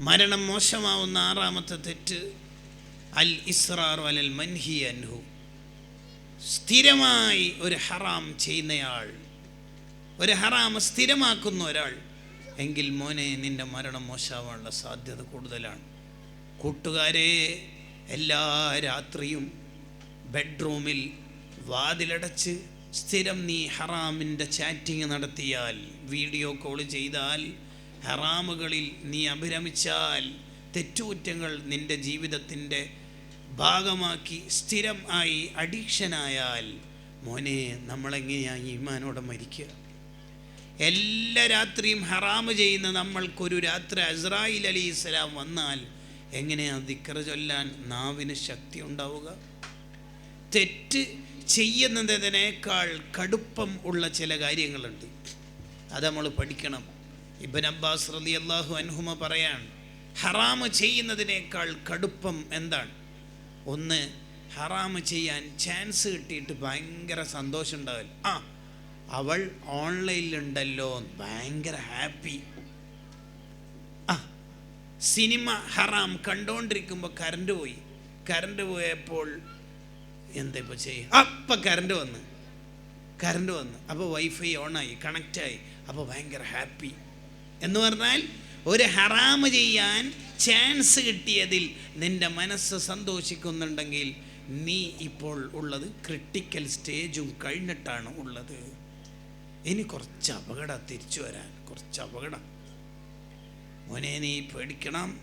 മരണം മോശമാവുന്ന ആറാമത്തെ തെറ്റ് അൽ ഇസ്രാർ അലൽ മൻഹി അൻഹു. സ്ഥിരമായി ഒരു ഹറാം ചെയ്യുന്നയാൾ ഒരു ഹറാം സ്ഥിരമാക്കുന്ന ഒരാൾ എങ്കിൽ മോനെ നിന്റെ മരണം മോശമാവാനുള്ള സാധ്യത കൂടുതലാണ്. കൂട്ടുകാരെ എല്ലാ രാത്രിയും ബെഡ്റൂമിൽ വാതിലടച്ച് സ്ഥിരം നീ ഹറാമിന്റെ ചാറ്റിങ് നടത്തിയാൽ വീഡിയോ കോൾ ചെയ്താൽ ഹറാമുകളിൽ നീ അഭിരമിച്ചാൽ തെറ്റുകുറ്റങ്ങൾ നിന്റെ ജീവിതത്തിന്റെ ഭാഗമാക്കി സ്ഥിരം ആയി അഡിക്ഷനായാൽ മോനെ നമ്മളെങ്ങനെയാണ് ഈമാനോടെ മരിക്കുക? എല്ലാ രാത്രിയും ഹറാമ് ചെയ്യുന്ന നമ്മൾക്കൊരു രാത്രി അസ്രായിൽ അലി ഇസ്ലാം വന്നാൽ എങ്ങനെയാണ് ദിക്കറ ചൊല്ലാൻ നാവിന് ശക്തി ഉണ്ടാവുക? തെറ്റ് ചെയ്യുന്നതിനേക്കാൾ കടുപ്പം ഉള്ള ചില കാര്യങ്ങളുണ്ട്. അത് നമ്മൾ പഠിക്കണം. ഇബൻ അബ്ബാസ് റലി അള്ളാഹു അൻഹുമ പറയാൻ ഹറാമ് ചെയ്യുന്നതിനേക്കാൾ കടുപ്പം എന്താണ്? ഒന്ന് ഹറാമ് ചെയ്യാൻ ചാൻസ് കിട്ടിയിട്ട് ഭയങ്കര സന്തോഷം ഉണ്ടാവില്ല ആ അവൾ ഓൺലൈനിലുണ്ടല്ലോ ഭയങ്കര ഹാപ്പി ആ സിനിമ ഹറാം കണ്ടുകൊണ്ടിരിക്കുമ്പോൾ കറണ്ട് പോയി. കറണ്ട് പോയപ്പോൾ എന്താ ഇപ്പോൾ ചെയ്യുക അപ്പം കറണ്ട് വന്ന്. കറണ്ട് വന്ന്. അപ്പോൾ വൈഫൈ ഓണായി കണക്റ്റായി അപ്പോൾ ഭയങ്കര ഹാപ്പി എന്ന് പറഞ്ഞാൽ ഒരു ഹറാമ് ചെയ്യാൻ ചാൻസ് കിട്ടിയതിൽ നിന്റെ മനസ്സ് സന്തോഷിക്കുന്നുണ്ടെങ്കിൽ നീ ഇപ്പോൾ ഉള്ളത് ക്രിട്ടിക്കൽ സ്റ്റേജും കഴിഞ്ഞിട്ടാണ് ഉള്ളത്. ഇനി കുറച്ച് അപകടം തിരിച്ചു വരാൻ കുറച്ച് അപകടം. മോനെ നീ പേടിക്കണം.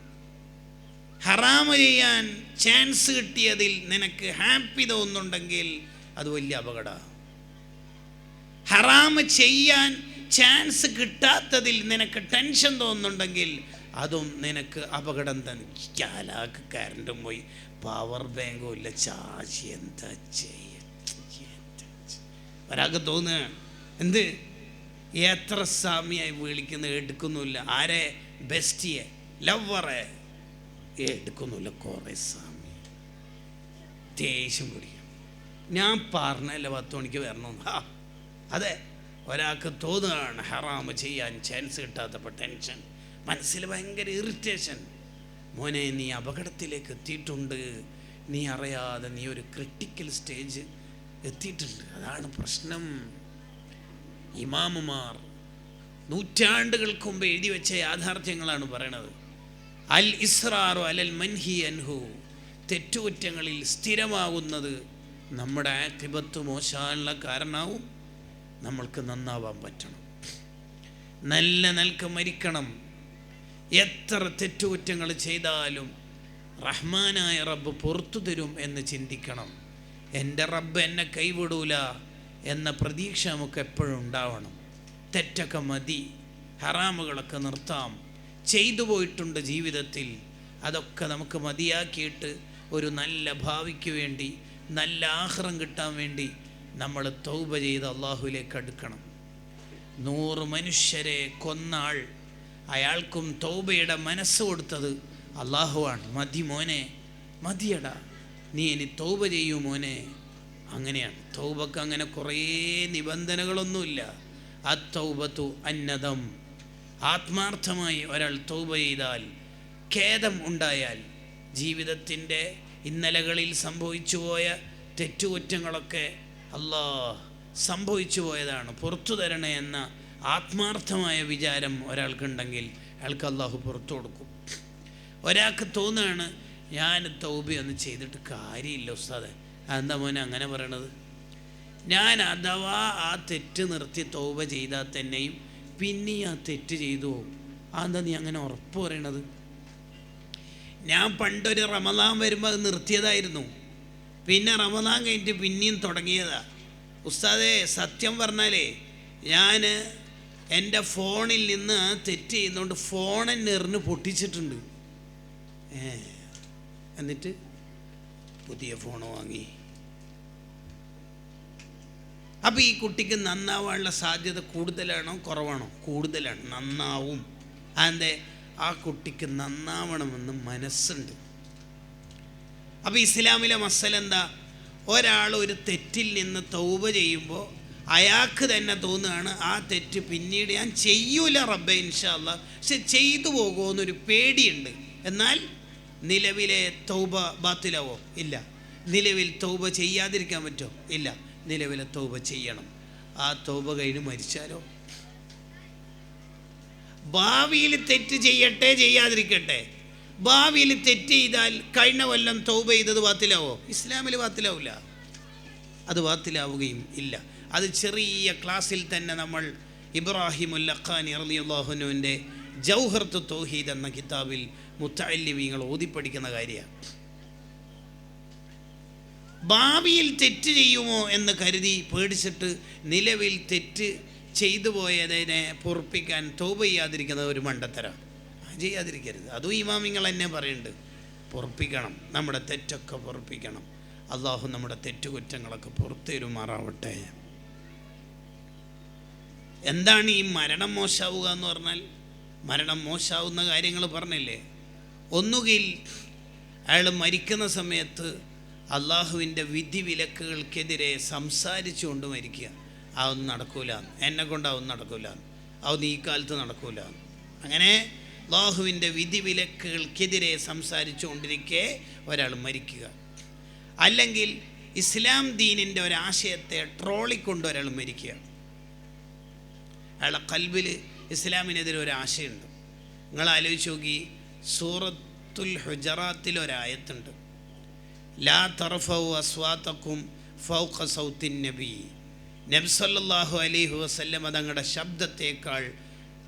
ഹറാമ് ചെയ്യാൻ ചാൻസ് കിട്ടിയതിൽ നിനക്ക് ഹാപ്പി തോന്നുന്നുണ്ടെങ്കിൽ അത് വലിയ അപകട. ഹറാമ് ചെയ്യാൻ ചാൻസ് കിട്ടാത്തതിൽ നിനക്ക് ടെൻഷൻ തോന്നുന്നുണ്ടെങ്കിൽ അതും നിനക്ക് അപകടം തന്നെ. കാലാക്ക് കരണ്ടും പോയി. പവർ ബാങ്കും ഇല്ല. ചാർജ് എന്താ ചെയ്യ? ഒരാൾക്ക് തോന്നുകയാണ് എന്ത്? എത്ര സ്വാമിയായി വിളിക്കുന്ന? എടുക്കുന്നില്ല ആരെ? ബെസ്റ്റിയെ. ലവറെ എടുക്കുന്നില്ല കുറേ സ്വാമി. ദേഷ്യം കുടിക്കും ഞാൻ പറഞ്ഞല്ലേ പത്ത് മണിക്ക് വരണമെന്ന്. അതെ. ഒരാൾക്ക് തോന്നുകയാണ് ഹറാമ് ചെയ്യാൻ ചാൻസ് കിട്ടാത്തപ്പോൾ ടെൻഷൻ മനസ്സിൽ ഭയങ്കര ഇറിറ്റേഷൻ മോനെ നീ അപകടത്തിലേക്ക് എത്തിയിട്ടുണ്ട്. നീ അറിയാതെ നീ ഒരു ക്രിട്ടിക്കൽ സ്റ്റേജ് എത്തിയിട്ടുണ്ട്. അതാണ് പ്രശ്നം. ഇമാമുമാർ നൂറ്റാണ്ടുകൾക്ക് മുമ്പ് എഴുതി വെച്ച യാഥാർത്ഥ്യങ്ങളാണ് പറയണത്. അൽ ഇസ്രാറു അലൽ മൻഹി അൻഹു. തെറ്റുകുറ്റങ്ങളിൽ സ്ഥിരമാകുന്നത് നമ്മുടെ ആക്കിബത്ത് മോശാനുള്ള കാരണമാവും നമ്മൾക്ക് നന്നാവാൻ പറ്റണം. നല്ല നിലയ്ക്ക് മരിക്കണം. എത്ര തെറ്റുകുറ്റങ്ങൾ ചെയ്താലും റഹ്മാനായ റബ്ബ് പുറത്തു തരും എന്ന് ചിന്തിക്കണം. എന്റെ റബ്ബ് എന്നെ കൈവിടൂല എന്ന പ്രതീക്ഷ നമുക്ക് എപ്പോഴും ഉണ്ടാവണം. തെറ്റൊക്കെ മതി. ഹറാമുകളൊക്കെ നിർത്താം. ചെയ്തു പോയിട്ടുണ്ട് ജീവിതത്തിൽ. അതൊക്കെ നമുക്ക് മതിയാക്കിയിട്ട് ഒരു നല്ല ഭാവിക്ക് വേണ്ടി നല്ല ആഹ്റം കിട്ടാൻ വേണ്ടി നമ്മൾ തൗബ ചെയ്ത് അള്ളാഹുലേക്ക് അടുക്കണം. നൂറ് മനുഷ്യരെ കൊന്നാൾ അയാൾക്കും തൗബയുടെ മനസ്സ് കൊടുത്തത് അള്ളാഹുവാണ്. മതി മോനെ മതിയട. നീ ഇനി തൗബ ചെയ്യൂ മോനെ. അങ്ങനെയാണ്. തൗബക്ക് അങ്ങനെ കുറേ നിബന്ധനകളൊന്നുമില്ല. ആ തൗബത്തു അന്നതം ആത്മാർത്ഥമായി ഒരാൾ തൗബ ചെയ്താൽ ഖേദം ഉണ്ടായാൽ ജീവിതത്തിന്റെ ഇന്നലകളിൽ സംഭവിച്ചു പോയ തെറ്റുകുറ്റങ്ങളൊക്കെ അല്ലാ സംഭവിച്ചു പോയതാണ്. പുറത്തു തരണേ എന്ന ആത്മാർത്ഥമായ വിചാരം ഒരാൾക്കുണ്ടെങ്കിൽ അയാൾക്ക് അള്ളാഹു പുറത്തു കൊടുക്കും. ഒരാൾക്ക് തോന്നുകയാണ് ഞാൻ തൗബയൊന്നും ചെയ്തിട്ട് കാര്യമില്ല ഉസ്താദെ. അതെന്താ മോനെ അങ്ങനെ പറയണത്? ഞാൻ അഥവാ ആ തെറ്റ് നിർത്തി തൗബ ചെയ്താൽ തന്നെയും പിന്നെ ആ തെറ്റ് ചെയ്തു പോകും. അതെന്താ നീ അങ്ങനെ ഉറപ്പ് പറയണത്? ഞാൻ പണ്ടൊരു റമദാൻ വരുമ്പോൾ അത് നിർത്തിയതായിരുന്നു. പിന്നെ റമദാൻ കഴിഞ്ഞിട്ട് പിന്നെയും തുടങ്ങിയതാ. ഉസ്താദേ സത്യം പറഞ്ഞാലേ ഞാൻ എന്റെ ഫോണിൽ നിന്ന് തെറ്റ് ചെയ്യുന്നതുകൊണ്ട് ഫോൺ എന്നെ പൊട്ടിച്ചിട്ടുണ്ട്. ഏ എന്നിട്ട് പുതിയ ഫോൺ വാങ്ങി. അപ്പോൾ ഈ കുട്ടിക്ക് നന്നാവാനുള്ള സാധ്യത കൂടുതലാണോ കുറവാണോ? കൂടുതലാണ് നന്നാവും. അതെ ആ കുട്ടിക്ക് നന്നാവണമെന്ന് മനസ്സുണ്ട്. അപ്പോൾ ഇസ്ലാമിലെ മസൽ എന്താ? ഒരാൾ ഒരു തെറ്റിൽ നിന്ന് തൗബ ചെയ്യുമ്പോൾ അയാൾക്ക് തന്നെ തോന്നുകയാണ് ആ തെറ്റ് പിന്നീട് ഞാൻ ചെയ്യൂല റബ്ബെ ഇൻഷാല്ല പക്ഷെ ചെയ്തു പോകുമോ എന്നൊരു പേടിയുണ്ട്. എന്നാൽ നിലവിലെ തൗബ ബാത്തിലാവോ? ഇല്ല. നിലവിൽ തൗബ ചെയ്യാതിരിക്കാൻ പറ്റുമോ ഇല്ല. നിലവിലെ തൗബ ചെയ്യണം. ആ തൗബ കഴിഞ്ഞ് മരിച്ചാലോ? ഭാവിയിൽ തെറ്റ് ചെയ്യട്ടെ ചെയ്യാതിരിക്കട്ടെ? ഭാവിയിൽ തെറ്റ് ചെയ്താൽ കഴിഞ്ഞ കൊല്ലം തൗബ ചെയ്തത് വാത്തിലാവോ ഇസ്ലാമിൽ വാത്തിലാവില്ല അത് വാത്തിലാവുകയും ഇല്ല. അത് ചെറിയ ക്ലാസ്സിൽ തന്നെ നമ്മൾ ഇബ്രാഹിം ഉല്ലഖാൻ അറലിയുള്ളാഹുനുവിന്റെ ജൗഹർത്ത് തോഹീദ് എന്ന കിതാബിൽ മുത്തല്ലിമീങ്ങൾ ഓതിപ്പടിക്കുന്ന കാര്യമാണ്. ഭാവിയിൽ തെറ്റ് ചെയ്യുമോ എന്ന് കരുതി പേടിച്ചിട്ട് നിലവിൽ തെറ്റ് ചെയ്തു പോയതിനെ പൊറപ്പിക്കാൻ തോപ ചെയ്യാതിരിക്കുന്നത് ഒരു മണ്ടത്തരം ചെയ്യാതിരിക്കരുത്. അതും ഇമാമിങ്ങൾ എന്നെ പറയുന്നുണ്ട്. പൊറപ്പിക്കണം. നമ്മുടെ തെറ്റൊക്കെ പൊറപ്പിക്കണം. അള്ളാഹു നമ്മുടെ തെറ്റുകുറ്റങ്ങളൊക്കെ പുറത്തേരുമാറാവട്ടെ എന്താണ് ഈ മരണം മോശാവുക എന്ന് പറഞ്ഞാൽ? മരണം മോശാവുന്ന കാര്യങ്ങൾ പറഞ്ഞില്ലേ? ഒന്നുകിൽ അയാൾ മരിക്കുന്ന സമയത്ത് അള്ളാഹുവിന്റെ വിധി വിലക്കുകൾക്കെതിരെ സംസാരിച്ചുകൊണ്ട് മരിക്കുക. അതൊന്നും നടക്കൂല. എന്നെ കൊണ്ട് അതൊന്നും നടക്കൂല. അതൊന്നും ഈ കാലത്ത് നടക്കൂല. അങ്ങനെ അള്ളാഹുവിന്റെ വിധി വിലക്കുകൾക്കെതിരെ സംസാരിച്ചുകൊണ്ടിരിക്കെ ഒരാൾ മരിക്കുക. അല്ലെങ്കിൽ ഇസ്ലാം ദീനിന്റെ ഒരാശയത്തെ ട്രോളിക്കൊണ്ട് ഒരാൾ മരിക്കുക. അയാളെ കൽബിൽ ഇസ്ലാമിനെതിരെ ഒരാശയുണ്ട് നിങ്ങൾ ആലോചിച്ച് നോക്കി സൂറത്തുൽ ഹുജറാത്തിൽ ഒരായത്തുണ്ട്. ലാ തറഫൗ അസ്വാത്തക്കും ഫൗഖ സൗത്തിൻ നബി. നബ്സല്ലാഹു അലൈഹി വസല്ലം തങ്ങളുടെ ശബ്ദത്തേക്കാൾ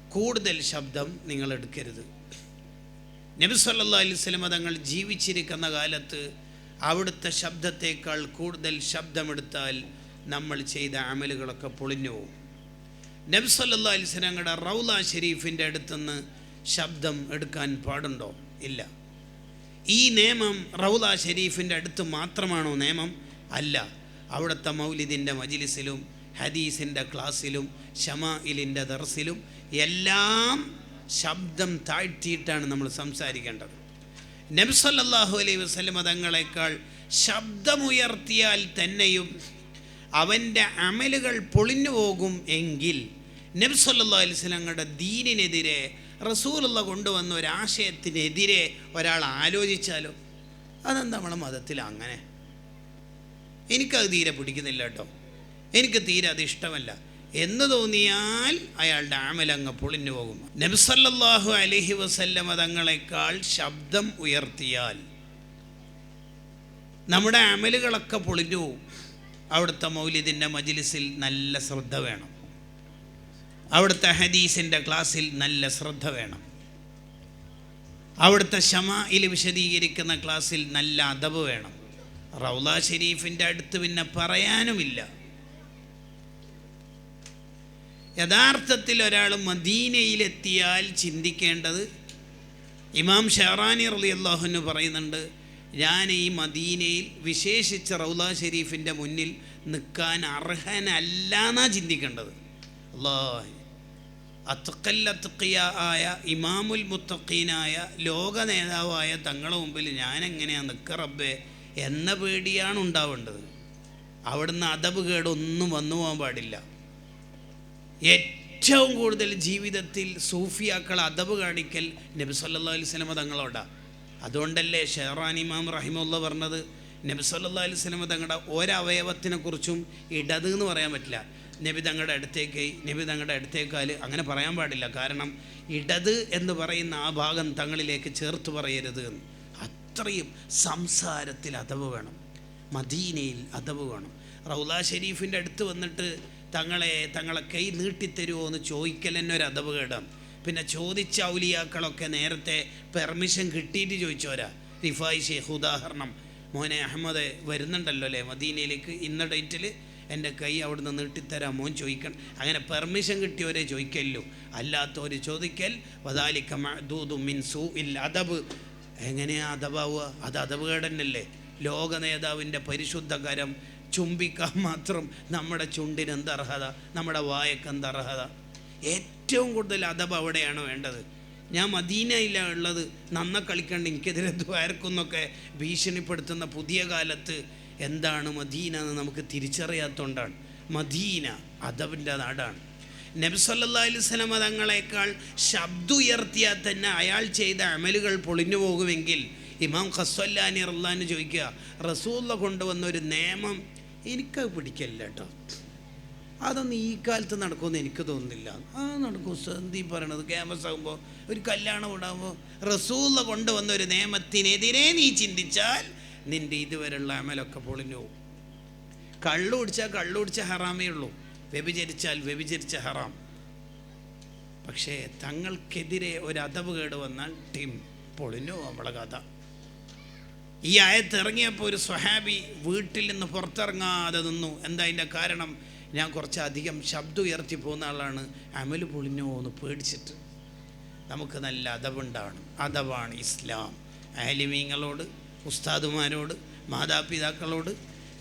കൂടുതൽ ശബ്ദം നിങ്ങൾ എടുക്കരുത്. നബി സല്ലാ അലൈഹി തങ്ങൾ ജീവിച്ചിരിക്കുന്ന കാലത്ത് അവിടുത്തെ ശബ്ദത്തേക്കാൾ കൂടുതൽ ശബ്ദമെടുത്താൽ നമ്മൾ ചെയ്ത അമലുകളൊക്കെ പൊളിഞ്ഞു പോകും. നബി സല്ലാ അലൈഹി സ്വലങ്ങളുടെ റൗല ഷെരീഫിന്റെ അടുത്തുനിന്ന് ശബ്ദം എടുക്കാൻ പാടുണ്ടോ? ഇല്ല. ഈ നിയമം റൗല ഷെരീഫിന്റെ അടുത്ത് മാത്രമാണോ നിയമം അല്ല. അവിടുത്തെ മൗലിദിന്റെ മജിലിസിലും ഹദീസിന്റെ ക്ലാസ്സിലും ഷമായിലിന്റെ ദർസിലും എല്ലാം ശബ്ദം താഴ്ത്തിയിട്ടാണ് നമ്മൾ സംസാരിക്കേണ്ടത്. നബ്സല്ലാഹു അലൈഹി വസ്ലം തങ്ങളെക്കാൾ ശബ്ദമുയർത്തിയാൽ തന്നെയും അവന്റെ അമലുകൾ പൊളിഞ്ഞു പോകും എങ്കിൽ നബ്സല്ലാ അലൈഹി സ്വലങ്ങളുടെ ദീനിനെതിരെ റസൂലുള്ള കൊണ്ടുവന്ന ഒരാശയത്തിനെതിരെ ഒരാൾ ആലോചിച്ചാലോ? അതെന്താ നമ്മളെ മതത്തിൽ അങ്ങനെ? എനിക്കത് തീരെ പിടിക്കുന്നില്ല കേട്ടോ. എനിക്ക് തീരെ അത് ഇഷ്ടമല്ല. എന്ന് തോന്നിയാൽ അയാളുടെ ആമലങ്ങ് പൊളിഞ്ഞു പോകും. നബ്സല്ലാഹു അലഹി വസല്ലമ തങ്ങളെക്കാൾ ശബ്ദം ഉയർത്തിയാൽ നമ്മുടെ അമലുകളൊക്കെ പൊളിഞ്ഞു പോകും. അവിടുത്തെ മൗലിദിന്റെ മജിലിസിൽ നല്ല ശ്രദ്ധ വേണം. അവിടുത്തെ ഹദീസിന്റെ ക്ലാസ്സിൽ നല്ല ശ്രദ്ധ വേണം. അവിടുത്തെ ഷമായിൽ വിശദീകരിക്കുന്ന ക്ലാസ്സിൽ നല്ല അദബ് വേണം. റൗല ഷെരീഫിന്റെ അടുത്ത് പിന്നെ പറയാനുമില്ല. യഥാർത്ഥത്തിൽ ഒരാൾ മദീനയിലെത്തിയാൽ ചിന്തിക്കേണ്ടത് ഇമാം ഷെഹറാനി റലി അള്ളാഹുന് പറയുന്നുണ്ട് ഞാൻ ഈ മദീനയിൽ വിശേഷിച്ച് റൗല ഷെരീഫിന്റെ മുന്നിൽ നിൽക്കാൻ അർഹനല്ല എന്നാ ചിന്തിക്കേണ്ടത്. അള്ളാഹ് അത്തക്കല്ലത്തക്കിയ ആയ ഇമാമുൽ മുത്തക്കീനായ ലോക നേതാവായ തങ്ങളുടെ മുമ്പിൽ ഞാൻ എങ്ങനെയാണ് നിൽക്ക റബ്ബേ എന്ന പേടിയാണ് ഉണ്ടാവേണ്ടത്. അവിടുന്ന് അതബ് കേടൊന്നും വന്നു പോകാൻ പാടില്ല. ഏറ്റവും കൂടുതൽ ജീവിതത്തിൽ സൂഫിയാക്കൾ അദബ് കാണിക്കൽ നബി സല്ലാ അലൈഹി സ്വലമ തങ്ങളോടാണ് അതുകൊണ്ടല്ലേ ഷെഹറാൻ ഇമാം റഹിമുള്ള പറഞ്ഞത്? നബി സല്ലാ അലൈഹി സ്വലമ തങ്ങളുടെ ഒരവയവത്തിനെക്കുറിച്ചും ഇടത് എന്ന് പറയാൻ പറ്റില്ല. നബി തങ്ങളുടെ അടുത്തേക്ക് നബി തങ്ങളുടെ അടുത്തേക്കാൽ അങ്ങനെ പറയാൻ പാടില്ല. കാരണം ഇടത് എന്ന് പറയുന്ന ആ ഭാഗം തങ്ങളിലേക്ക് ചേർത്ത് പറയരുത് എന്ന്. അത്രയും സംസാരത്തിൽ അതവ് വേണം. മദീനയിൽ അതവ് വേണം. റൗല ഷെരീഫിന്റെ അടുത്ത് വന്നിട്ട് തങ്ങളെ തങ്ങളെ കൈ നീട്ടിത്തരുമോ എന്ന് ചോദിക്കൽ തന്നെ ഒരു അതവുകേടാണ് പിന്നെ ചോദിച്ച ഔലിയാക്കളൊക്കെ നേരത്തെ പെർമിഷൻ കിട്ടിയിട്ട് ചോദിച്ചോരാ റിഫായി ഷേഖ് ഉദാഹരണം. മോനെ അഹമ്മദ് വരുന്നുണ്ടല്ലോ അല്ലേ മദീനയിലേക്ക്? ഇന്ന ഡേറ്റിൽ എന്റെ കൈ അവിടുന്ന് നീട്ടിത്തരാം മോൻ ചോദിക്കണം. അങ്ങനെ പെർമിഷൻ കിട്ടിയവരെ ചോദിക്കല്ലോ. അല്ലാത്തവർ ചോദിക്കൽ വദാലിക്ക മഹദൂദു മിൻ സൂ ഇൽ അദബ്. എങ്ങനെയാ അദബാവുക? അത് അദബുകേടന്നല്ലേ ലോക നേതാവിന്റെ പരിശുദ്ധ കരം ചുംബിക്കാൻ മാത്രം നമ്മുടെ ചുണ്ടിന് എന്ത് അർഹത? നമ്മുടെ വായക്ക് എന്ത് അർഹത? ഏറ്റവും കൂടുതൽ അദബ് അവിടെയാണ് വേണ്ടത്. ഞാൻ മദീനയിലാണ് ഉള്ളത് നന്ന കളിക്കേണ്ട എനിക്കെതിരെ ദ്വാരക്കുന്നൊക്കെ ഭീഷണിപ്പെടുത്തുന്ന പുതിയ കാലത്ത് എന്താണ് മദീന എന്ന് നമുക്ക് തിരിച്ചറിയാത്തതുകൊണ്ടാണ് മദീന അതവിന്റെ നാടാണ്. നബ്സല്ലാ മതങ്ങളെക്കാൾ തങ്ങളെക്കാൾ ശബ്ദം ഉയർത്തിയാൽ തന്നെ അയാൾ ചെയ്ത അമലുകൾ പൊളിഞ്ഞു പോകുമെങ്കിൽ ഇമാം ഖസ്വല്ലാനി റല്ലാന്ന് ചോദിക്കുക റസൂള്ള കൊണ്ടുവന്ന ഒരു നിയമം എനിക്കത് പിടിക്കല്ല കേട്ടോ. അതൊന്നും ഈ കാലത്ത് നടക്കുമെന്ന് എനിക്ക് തോന്നുന്നില്ല. ആ നടക്കും. സന്ധി പറയണത് ക്യാമ്പസ് ആകുമ്പോൾ ഒരു കല്യാണം ഉണ്ടാകുമ്പോൾ റസൂല കൊണ്ടുവന്ന ഒരു നിയമത്തിനെതിരെ നീ ചിന്തിച്ചാൽ നിന്റെ ഇതുവരെയുള്ള അമലൊക്കെ പൊളിഞ്ഞു പോകും. കള്ളു കുടിച്ചാൽ കള്ളു കുടിച്ച ഹറാമേ ഉള്ളൂ. വ്യഭിചരിച്ചാൽ വ്യഭിചരിച്ച ഹറാം. പക്ഷേ തങ്ങൾക്കെതിരെ ഒരു അതവ് കേട് വന്നാൽ ടീം പൊളിഞ്ഞു നമ്മളെ കഥ. ഈ ആയത്ത് ഇറങ്ങിയപ്പോൾ ഒരു സ്വഹാബി വീട്ടിൽ നിന്ന് പുറത്തിറങ്ങാതെ നിന്നു. എന്താ അതിന്റെ കാരണം? ഞാൻ കുറച്ചധികം ശബ്ദം ഉയർത്തി പോകുന്ന ആളാണ്. അമൽ പൊളിഞ്ഞോ എന്ന് പേടിച്ചിട്ട്. നമുക്ക് നല്ല അതവുണ്ടാണ് അതവാണ് ഇസ്ലാം. ആലിമീങ്ങളോട് ഉസ്താദുമാരോട് മാതാപിതാക്കളോട്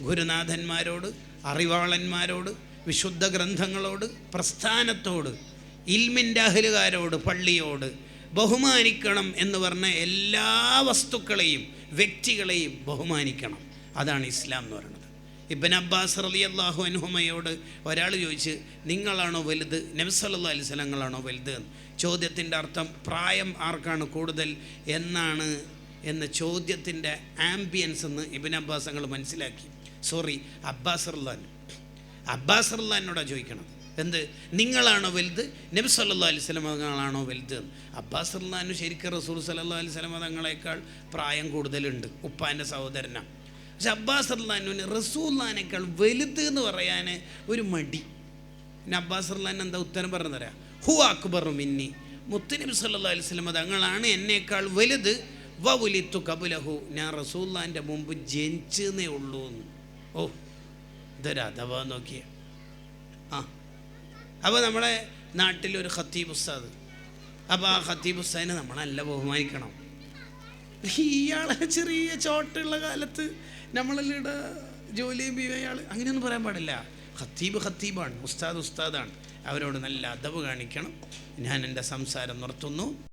ഗുരുനാഥന്മാരോട് അറിവാളന്മാരോട് വിശുദ്ധ ഗ്രന്ഥങ്ങളോട് പ്രസ്ഥാനത്തോട് ഇൽമിന്റെ അഹലുകാരോട് പള്ളിയോട് ബഹുമാനിക്കണം എന്ന് പറഞ്ഞ എല്ലാ വസ്തുക്കളെയും വ്യക്തികളെയും ബഹുമാനിക്കണം. അതാണ് ഇസ്ലാം എന്ന് പറയുന്നത്. ഇബൻ അബ്ബാസ് റലി അള്ളാഹു അനുഹുമയോട് ഒരാൾ ചോദിച്ച് നിങ്ങളാണോ വലുത്? നബ്സല്ലാ അലിസ്ലങ്ങളാണോ വലുത്? എന്ന്. ചോദ്യത്തിന്റെ അർത്ഥം പ്രായം ആർക്കാണ് കൂടുതൽ? എന്നാണ് എന്ന ചോദ്യത്തിന്റെ ആംബിയൻസ് എന്ന് ഇബിൻ അബ്ബാസ് ഞങ്ങൾ മനസ്സിലാക്കി. സോറി അബ്ബാസ് റല്ലാൻ അബ്ബാസ് റല്ലാനോടാണ് ചോദിക്കണത്. എന്ത്? നിങ്ങളാണോ വലുത്? നബി സല്ലാ അലൈഹി സ്വലമ തങ്ങളാണോ വലുത്? അബ്ബാസ് റല്ലാനു ശരിക്കും റസൂൽ സല്ലാ അലൈഹി സ്വലമ തങ്ങളെക്കാൾ പ്രായം കൂടുതലുണ്ട് ഉപ്പാന്റെ സഹോദരനാണ് പക്ഷെ അബ്ബാസ് അള്ളഹാനുവിന് റസൂല്ലാനേക്കാൾ വലുത് എന്ന് പറയാൻ ഒരു മടി. പിന്നെ അബ്ബാസ് അള്ളഹാൻ എന്താ ഉത്തരം പറഞ്ഞു തരാം ഹു അക്ബർ മിന്നി. മുത്തുനബി സല്ലാ അലൈഹി സ്വലമ തങ്ങളാണ് എന്നേക്കാൾ വലുത്. വവുലിത്തു കബുലഹു ഞാൻ റസൂല്ലാന്റെ മുമ്പ് ജനിച്ചെന്നേ ഉള്ളൂ എന്ന് ഓ ഇതൊരു അഥവാ നോക്കിയ. അപ്പോൾ നമ്മളെ നാട്ടിലൊരു ഖത്തീബ് ഉസ്താദ്. അപ്പോൾ ആ ഖത്തീബ് ഉസ്താദിനെ നമ്മളല്ല ബഹുമാനിക്കണം. ഇയാളെ ചെറിയ ചോട്ടുള്ള കാലത്ത് നമ്മളെല്ലാം ജോലിയും ജോലി ചെയ്യുമ്പോൾ അയാൾ അങ്ങനെയൊന്നും പറയാൻ പാടില്ല. ഖത്തീബ് ഖത്തീബാണ് ഉസ്താദ് ഉസ്താദാണ്. അവരോട് നല്ല അദബ് കാണിക്കണം. ഞാൻ എന്റെ സംസാരം നിർത്തുന്നു.